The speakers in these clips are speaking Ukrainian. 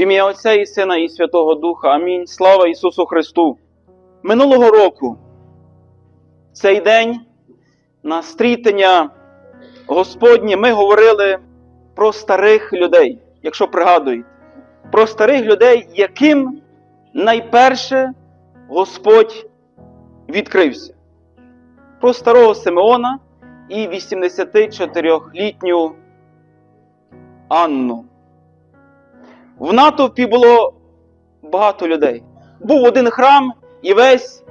Ім'я Отця і Сина і Святого Духа. Амінь. Слава Ісусу Христу. Минулого року цей день на стрітення Господнє ми говорили про старих людей, якщо пригадуєте, про старих людей, яким найперше Господь відкрився. Про старого Симеона і 84-літню Анну. В натовпі було багато людей. Був один храм, і весь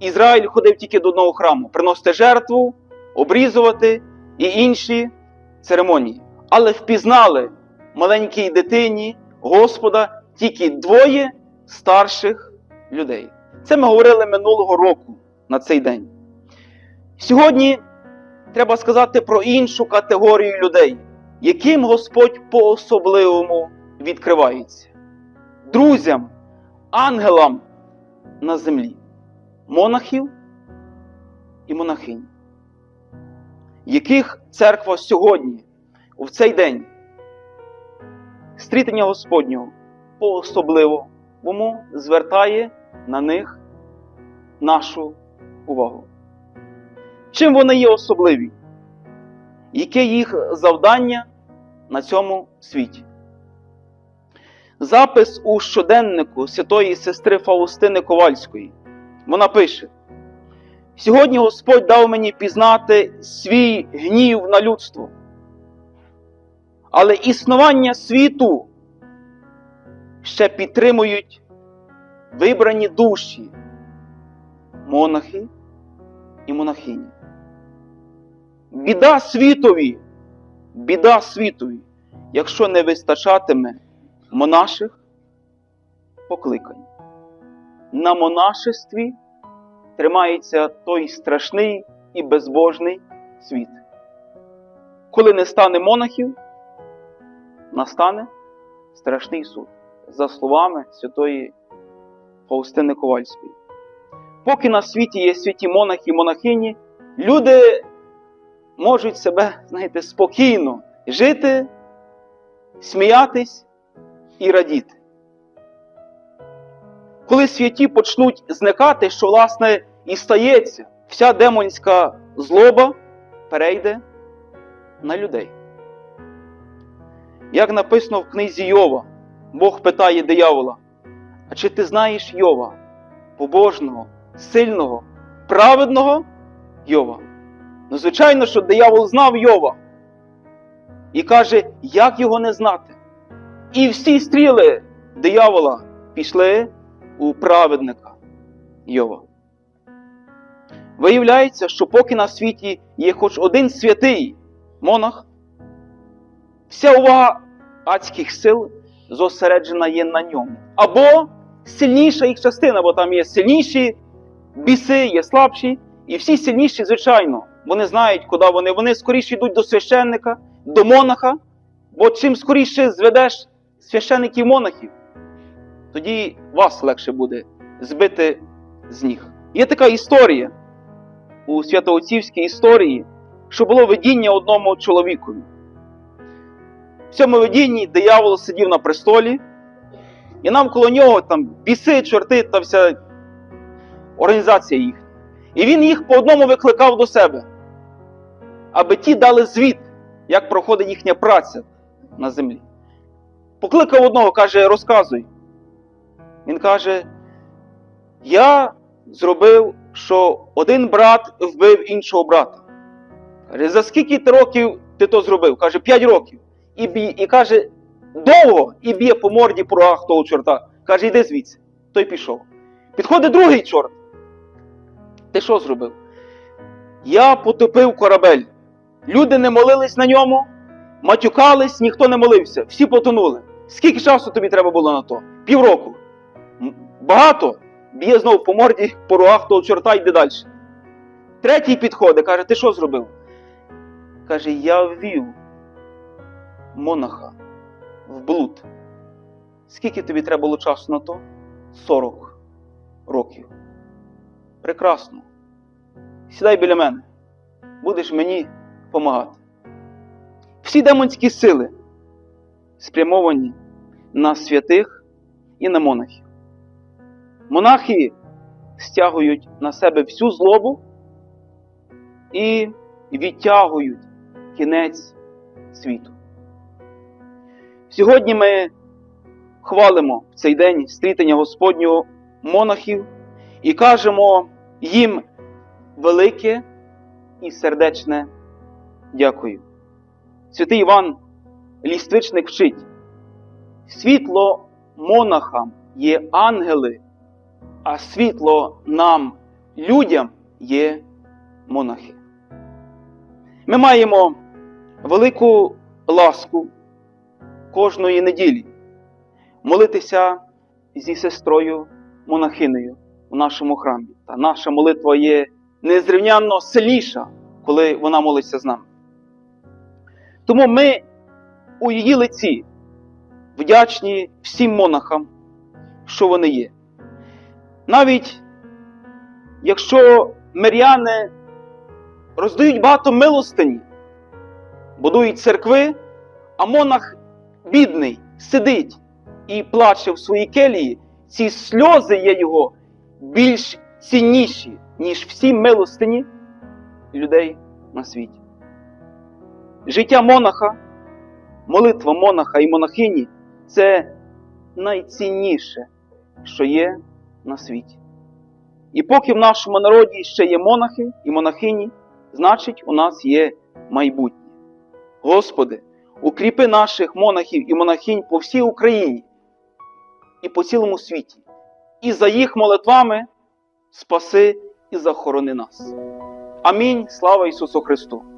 Ізраїль ходив тільки до одного храму приносити жертву, обрізувати і інші церемонії. Але впізнали маленькій дитині Господа тільки двоє старших людей. Це ми говорили минулого року на цей день. Сьогодні треба сказати про іншу категорію людей, яким Господь по-особливому відкривається. Друзям, ангелам на землі, монахів і монахинь, яких церква сьогодні, в цей день, стрітення Господнього по-особливому звертає на них нашу увагу. Чим вони є особливі? Яке їх завдання на цьому світі? Запис у щоденнику святої сестри Фаустини Ковальської. Вона пише: Сьогодні Господь дав мені пізнати свій гнів на людство. Але існування світу ще підтримують вибрані душі, монахи і монахині. Біда світові, біда світові, якщо не вистачатиме монаших покликань. На монашестві тримається той страшний і безбожний світ. Коли не стане монахів, настане страшний суд, за словами святої Фаустини Ковальської. Поки на світі є святі монахи і монахині, люди можуть себе, знаєте, спокійно жити, сміятись і радіти. Коли святі почнуть зникати, що, власне, і стається, вся демонська злоба перейде на людей. Як написано в книзі Йова, Бог питає диявола: А чи ти знаєш Йова, побожного, сильного, праведного Йова? Ну, звичайно, що диявол знав Йова і каже, як його не знати. І всі стріли диявола пішли у праведника Йова. Виявляється, що поки на світі є хоч один святий монах, вся увага адських сил зосереджена є на ньому. Або сильніша їх частина, бо там є сильніші біси, є слабші, і всі сильніші, звичайно, вони знають, куди вони. Вони скоріше йдуть до священника, до монаха, бо чим скоріше зведеш священиків монахів, тоді вас легше буде збити з ніг. Є така історія у святоотцівській історії, що було видіння одному чоловікові. В цьому видінні диявол сидів на престолі, і навколо нього там біси, чорти та вся організація їх. І він їх по одному викликав до себе, аби ті дали звіт, як проходить їхня праця на землі. Покликав одного, каже, розказуй. Він каже: Я зробив, що один брат вбив іншого брата. Каже, за скільки ти років ти то зробив? Каже, 5 років. І б'є, і каже, довго і б'є по морді по рогах того чорта. Каже, йди звідси. Той пішов. Підходить другий чорт. Ти що зробив? Я потопив корабель. Люди не молились на ньому, матюкались, ніхто не молився, всі потонули. Скільки часу тобі треба було на то? Півроку. Багато. Б'є знову по морді, по рогах того чорта йде далі. Третій підходить, каже, ти що зробив? Каже, я ввів монаха в блуд. Скільки тобі треба було часу на то? 40 років. Прекрасно. Сідай біля мене. Будеш мені допомагати. Всі демонські сили спрямовані на святих і на монахів. Монахи стягують на себе всю злобу і відтягують кінець світу. Сьогодні ми хвалимо в цей день стрітання Господнього монахів і кажемо їм велике і сердечне дякую. Святий Іван Ліствичник вчить, світло монахам є ангели, а світло нам, людям, є монахи. Ми маємо велику ласку кожної неділі молитися зі сестрою монахинею в нашому храмі. Та наша молитва є незрівнянно сильніша, коли вона молиться з нами. Тому ми у її лиці вдячні всім монахам, що вони є. Навіть якщо миряни роздають багато милостині, будують церкви, а монах бідний сидить і плаче в своїй келії, ці сльози є його більш цінніші, ніж всі милостині людей на світі. Життя монаха, молитва монаха і монахині це найцінніше, що є на світі. І поки в нашому народі ще є монахи і монахині, значить у нас є майбутнє. Господи, укріпи наших монахів і монахинь по всій Україні і по цілому світі, і за їх молитвами спаси і захорони нас. Амінь. Слава Ісусу Христу!